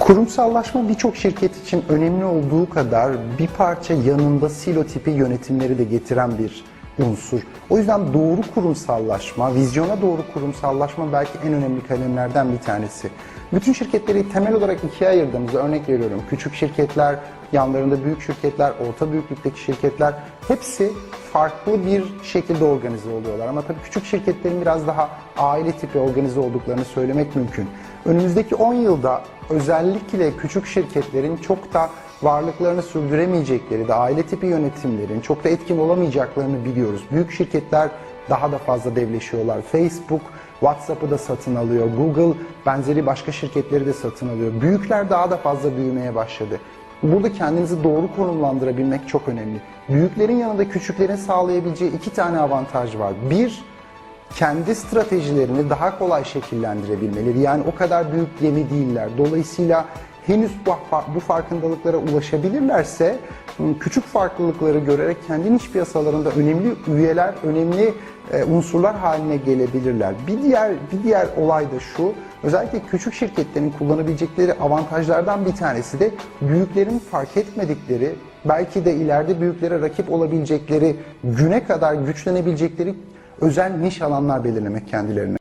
Kurumsallaşma birçok şirket için önemli olduğu kadar bir parça yanında silo tipi yönetimleri de getiren bir unsur. O yüzden doğru kurumsallaşma, vizyona doğru kurumsallaşma belki en önemli kalemlerden bir tanesi. Bütün şirketleri temel olarak ikiye ayırdığımızda örnek veriyorum. Küçük şirketler, yanlarında büyük şirketler, orta büyüklükteki şirketler hepsi farklı bir şekilde organize oluyorlar. Ama tabii küçük şirketlerin biraz daha aile tipi organize olduklarını söylemek mümkün. Önümüzdeki 10 yılda özellikle küçük şirketlerin çok da varlıklarını sürdüremeyecekleri de aile tipi yönetimlerin çok da etkin olamayacaklarını biliyoruz. Büyük şirketler daha da fazla devleşiyorlar. Facebook, WhatsApp'ı da satın alıyor. Google benzeri başka şirketleri de satın alıyor. Büyükler daha da fazla büyümeye başladı. Burada kendinizi doğru konumlandırabilmek çok önemli. Büyüklerin yanında küçüklerin sağlayabileceği iki tane avantaj var. Bir, kendi stratejilerini daha kolay şekillendirebilmeleri. Yani o kadar büyük gemi değiller. Dolayısıyla henüz bu, farkındalıklara ulaşabilirlerse küçük farklılıkları görerek kendi iç piyasalarında önemli üyeler, önemli e, unsurlar haline gelebilirler. Bir diğer bir diğer olay da şu. Özellikle küçük şirketlerin kullanabilecekleri avantajlardan bir tanesi de büyüklerin fark etmedikleri, belki de ileride büyüklere rakip olabilecekleri, güne kadar güçlenebilecekleri özel niş alanlar belirlemek kendilerine.